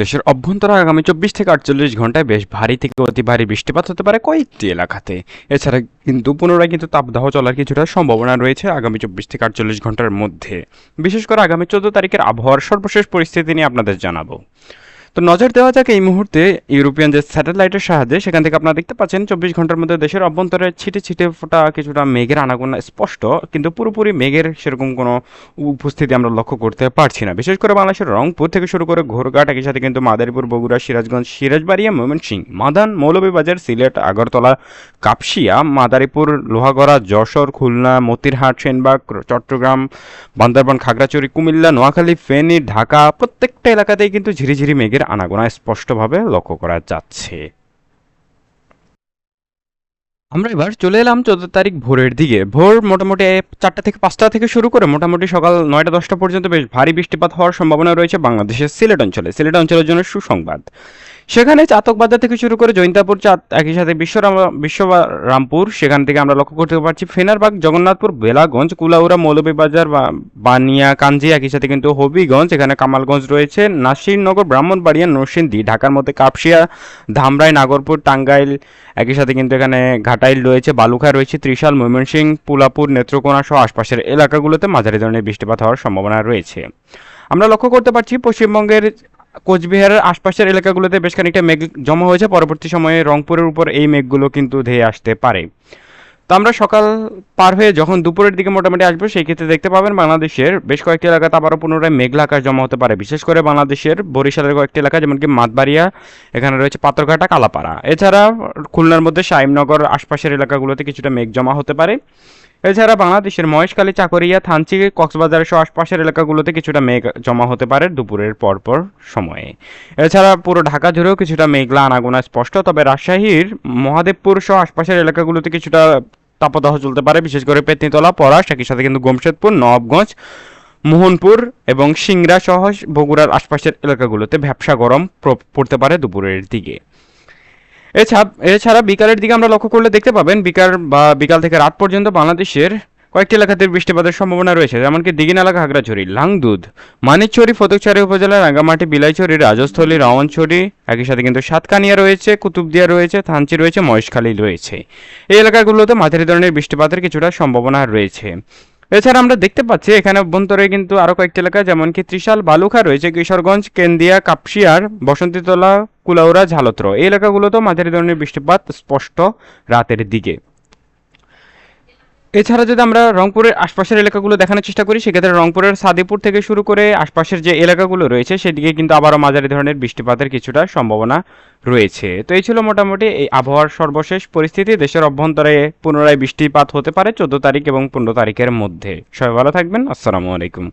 দেশের অভ্যন্তরে আগামী চব্বিশ থেকে আটচল্লিশ ঘন্টায় বেশ ভারী থেকে অতি ভারী বৃষ্টিপাত হতে পারে কয়েকটি এলাকাতে। এছাড়া কিন্তু পুনরায় কিন্তু তাপদাহ চলার কিছুটা সম্ভাবনা রয়েছে আগামী চব্বিশ থেকে আটচল্লিশ ঘণ্টার মধ্যে। বিশেষ করে আগামী চোদ্দ তারিখের আবহাওয়ার সর্বশেষ পরিস্থিতি নিয়ে আপনাদের জানাব। তো নজর দেওয়া যাক এই মুহূর্তে ইউরোপিয়ান যে স্যাটেলাইটের সাহায্যে, সেখান থেকে আপনারা দেখতে পাচ্ছেন, চব্বিশ ঘণ্টার মধ্যে দেশের অভ্যন্তরে ছিটে ছিটে ফোটা কিছুটা মেঘের আনাগোনা স্পষ্ট, কিন্তু পুরোপুরি মেঘের সেরকম কোনো উপস্থিতি আমরা লক্ষ্য করতে পারছি না। বিশেষ করে বাংলাদেশের রংপুর থেকে শুরু করে ঘোরঘাট, একই সাথে কিন্তু মাদারীপুর, বগুড়া, সিরাজগঞ্জ, সিরাজবাড়িয়া, ময়মনসিংহ, মাদান, মৌলভীবাজার, সিলেট, আগরতলা, কাপসিয়া, মাদারীপুর, লোহাগড়া, যশোর, খুলনা, মতিরহাট, সেনবাগ, চট্টগ্রাম, বান্দরবান, খাগড়াছড়ি, কুমিল্লা, নোয়াখালী, ফেনী, ঢাকা প্রত্যেকটা এলাকাতেই কিন্তু ঝিরিঝিরি মেঘের আনাগোনা স্পষ্টভাবে লক্ষ্য করা যাচ্ছে। আমরা এবার চলে এলাম চোদ্দ তারিখ ভোরের দিকে। ভোর মোটামুটি চারটা থেকে পাঁচটা থেকে শুরু করে মোটামুটি সকাল নয়টা দশটা পর্যন্ত বেশ ভারী বৃষ্টিপাত হওয়ার সম্ভাবনা রয়েছে বাংলাদেশের সিলেট অঞ্চলে। সিলেট অঞ্চলের জন্য সুসংবাদ। সেখানে চাতক বাজার থেকে শুরু করে জৈন্তাপুর চাঁদ একই সাথে বিশ্বরাম বিশ্বরামপুর সেখান থেকে আমরা লক্ষ্য করতে পারছি ফেনারবাগ, জগন্নাথপুর, বেলাগঞ্জ, কুলাউড়া, মৌলভীবাজার বানিয়া, কাঞ্জি, একই সাথে কিন্তু হবিগঞ্জ, এখানে কামালগঞ্জ রয়েছে, নাসিরনগর, ব্রাহ্মণবাড়িয়া, নরসিংদী, ঢাকার মধ্যে কাপসিয়া, ধামরাই, নাগরপুর, টাঙ্গাইল, একই সাথে কিন্তু এখানে ঘাটাইল রয়েছে, বালুখা রয়েছে, ত্রিশাল ময়মনসিংহ পুলাপুর, নেত্রকোনা সহ আশপাশের এলাকাগুলোতে মাঝারি ধরনের বৃষ্টিপাত হওয়ার সম্ভাবনা রয়েছে। আমরা লক্ষ্য করতে পারছি পশ্চিমবঙ্গের কোচবিহারের আশপাশের এলাকাগুলোতে বেশ খানিকটা মেঘ জমা হয়েছে। পরবর্তী সময়ে রংপুরের উপর এই মেঘগুলো কিন্তু ধেয়ে আসতে পারে। তো আমরা সকাল পার হয়ে যখন দুপুরের দিকে মোটামুটি আসব, সেই ক্ষেত্রে দেখতে পাবেন বাংলাদেশের বেশ কয়েকটি এলাকাতে আবারও পুনরায় মেঘলা আকাশ জমা হতে পারে। বিশেষ করে বাংলাদেশের বরিশালের কয়েকটি এলাকা যেমন কি মাতবাড়িয়া এখানে রয়েছে পাথরঘাটা, কালাপাড়া। এছাড়া খুলনার মধ্যে শাহিমনগর আশপাশের এলাকাগুলোতে কিছুটা মেঘ জমা হতে পারে। এছাড়া বাংলাদেশের মহেশখালী, চাকরিয়া, থানচি কক্সবাজার সহ আশপাশের এলাকাগুলোতে কিছুটা মেঘ জমা হতে পারে দুপুরের পরপর সময়ে। এছাড়া পুরো ঢাকা জুড়েও কিছুটা মেঘলা আনাগোনা স্পষ্ট, তবে রাজশাহীর মহাদেবপুর সহ আশপাশের এলাকাগুলোতে কিছুটা তাপদাহ চলতে পারে, বিশেষ করে পেতনিতলা পরাশ একই সাথে কিন্তু গোমশেদপুর নবগঞ্জ মোহনপুর এবং সিংড়া সহ বগুড়ার আশপাশের এলাকাগুলোতে ভ্যাবসা গরম পড়তে পারে দুপুরের দিকে। এছাড়া বিকালের দিকে আমরা লক্ষ্য করলে দেখতে পাবেন বিকাল বা বিকাল থেকে রাত পর্যন্ত বাংলাদেশের কয়েকটি এলাকাতে বৃষ্টিপাতের সম্ভাবনা রয়েছে, যেমনকি দিঘিনালা খাগড়াছড়ি লাংদুধ মানিকছড়ি, ফতুকছড়ি উপজেলার রাঙ্গামাটি, বিলাইছড়ি, রাজস্থলী রাওয়ানছড়ি একই সাথে কিন্তু সাতকানিয়া রয়েছে, কুতুবদিয়া রয়েছে, থানচি রয়েছে, মহেশখালী রয়েছে। এই এলাকাগুলোতে মাঝারি ধরনের বৃষ্টিপাতের কিছুটা সম্ভাবনা রয়েছে। এছাড়া আমরা দেখতে পাচ্ছি, এখানে অভ্যন্তরে কিন্তু আরও কয়েকটি এলাকা, যেমন কি ত্রিশাল, বালুখা রয়েছে, কিশোরগঞ্জ, কেন্দিয়া, কাপসিয়ার, বসন্তীতলা কুলাউরা ঝালত্র। এই এলাকাগুলোতেও মাঝারি ধরনের বৃষ্টিপাত স্পষ্ট রাতের দিকে। এছাড়া যদি আমরা রংপুরের আশপাশের এলাকাগুলো দেখানোর চেষ্টা করি, সেক্ষেত্রে রংপুরের সাদিপুর থেকে শুরু করে আশপাশের যে এলাকাগুলো রয়েছে, সেদিকে কিন্তু আবারও মাঝারি ধরনের বৃষ্টিপাতের কিছুটা সম্ভাবনা রয়েছে। তো এই ছিল মোটামুটি এই আবহাওয়ার সর্বশেষ পরিস্থিতি। দেশের অভ্যন্তরে পুনরায় বৃষ্টিপাত হতে পারে চোদ্দ তারিখ এবং পনেরো তারিখের মধ্যে। সবাই ভালো থাকবেন। আসসালামু আলাইকুম।